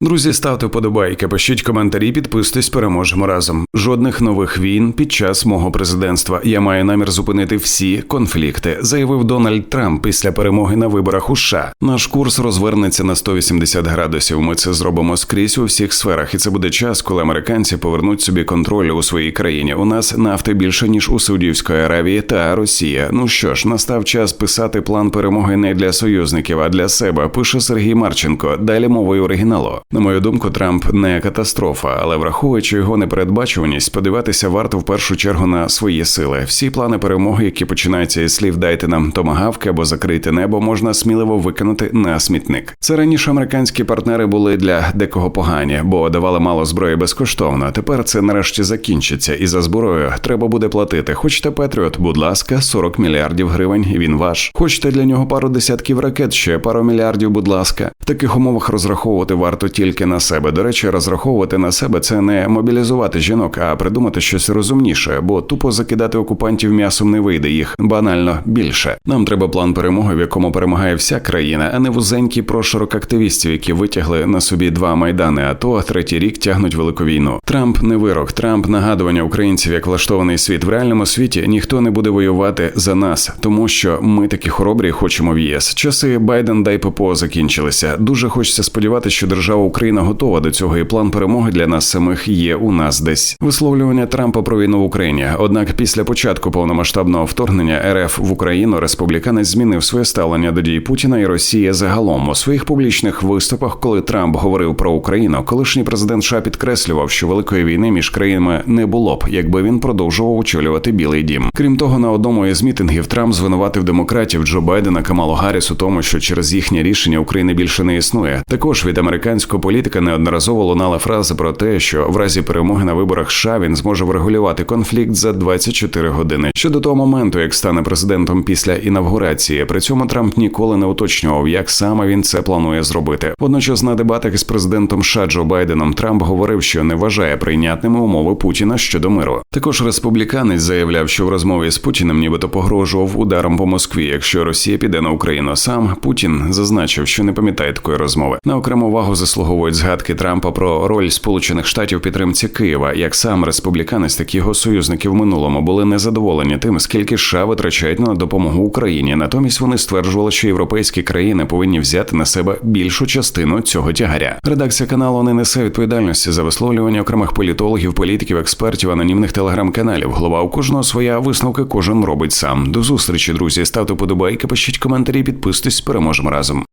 Друзі, ставте вподобайки, пишіть коментарі, підписуйтесь, переможемо разом. Жодних нових війн під час мого президентства. Я маю намір зупинити всі конфлікти, заявив Дональд Трамп після перемоги на виборах у США. Наш курс розвернеться на 180 градусів. Ми це зробимо скрізь у всіх сферах, і це буде час, коли американці повернуть собі контроль у своїй країні. У нас нафти більше ніж у Саудівської Аравії та Росія. Ну що ж, настав час писати план перемоги не для союзників, а для себе. Пише Сергій Марченко. Далі мовою оригіналу. На мою думку, Трамп не катастрофа, але враховуючи його непередбачуваність, сподіватися варто в першу чергу на свої сили. Всі плани перемоги, які починаються із слів дайте нам томагавки або закрити небо, можна сміливо викинути на смітник. Це раніше американські партнери були для декого погані, бо давали мало зброї безкоштовно. Тепер це нарешті закінчиться, і за зброю треба буде платити. Хочете Петріот, будь ласка, 40 мільярдів гривень. Він ваш. Хочете для нього пару десятків ракет, ще пару мільярдів, будь ласка. В таких умовах розраховувати варто тільки на себе. До речі, розраховувати на себе це не мобілізувати жінок, а придумати щось розумніше, бо тупо закидати окупантів м'ясом не вийде їх банально більше. Нам треба план перемоги, в якому перемагає вся країна, а не вузенький прошарок активістів, які витягли на собі два майдани. А то третій рік тягнуть велику війну. Трамп не вирок, Трамп нагадування українців, як влаштований світ в реальному світі. Ніхто не буде воювати за нас, тому що ми такі хоробрі хочемо в ЄС. Часи Байден дай ППО закінчилися. Дуже хочеться сподіватися, що держава Україна готова до цього, і план перемоги для нас самих є у нас десь. Висловлювання Трампа про війну в Україні. Однак, після початку повномасштабного вторгнення РФ в Україну республіканець змінив своє ставлення до дій Путіна і Росії загалом у своїх публічних виступах, коли Трамп говорив про Україну, колишній президент США підкреслював, що великої війни між країнами не було б, якби він продовжував очолювати Білий Дім. Крім того, на одному із мітингів Трамп звинуватив демократів Джо Байдена Камалу Гарріс у тому, що через їхнє рішення України більше не існує. Також від американського політика неодноразово лунала фраза про те, що в разі перемоги на виборах США він зможе врегулювати конфлікт за 24 години. Щодо того моменту, як стане президентом після інавгурації, при цьому Трамп ніколи не уточнював, як саме він це планує зробити. Водночас на дебатах із президентом США Джо Байденом Трамп говорив, що не вважає прийнятними умови Путіна щодо миру. Також республіканець заявляв, що в розмові з Путіним нібито погрожував ударом по Москві, якщо Росія піде на Україну. Сам Путін зазначив, що не пам'ятає такої розмови. На окрему увагу заслуговують згадки Трампа про роль Сполучених Штатів підтримці Києва. Як сам республіканець, так і його союзники в минулому були незадоволені тим, скільки США витрачають на допомогу Україні. Натомість вони стверджували, що європейські країни повинні взяти на себе більшу частину цього тягаря. Редакція каналу не несе відповідальності за висловлювання окремих політологів, політиків, експертів, анонімних телеграм-каналів. Голова у кожного своя висновка кожен робить сам. До зустрічі, друзі. Ставте подобайки, пишіть коментарі, підписуйтесь, переможемо разом.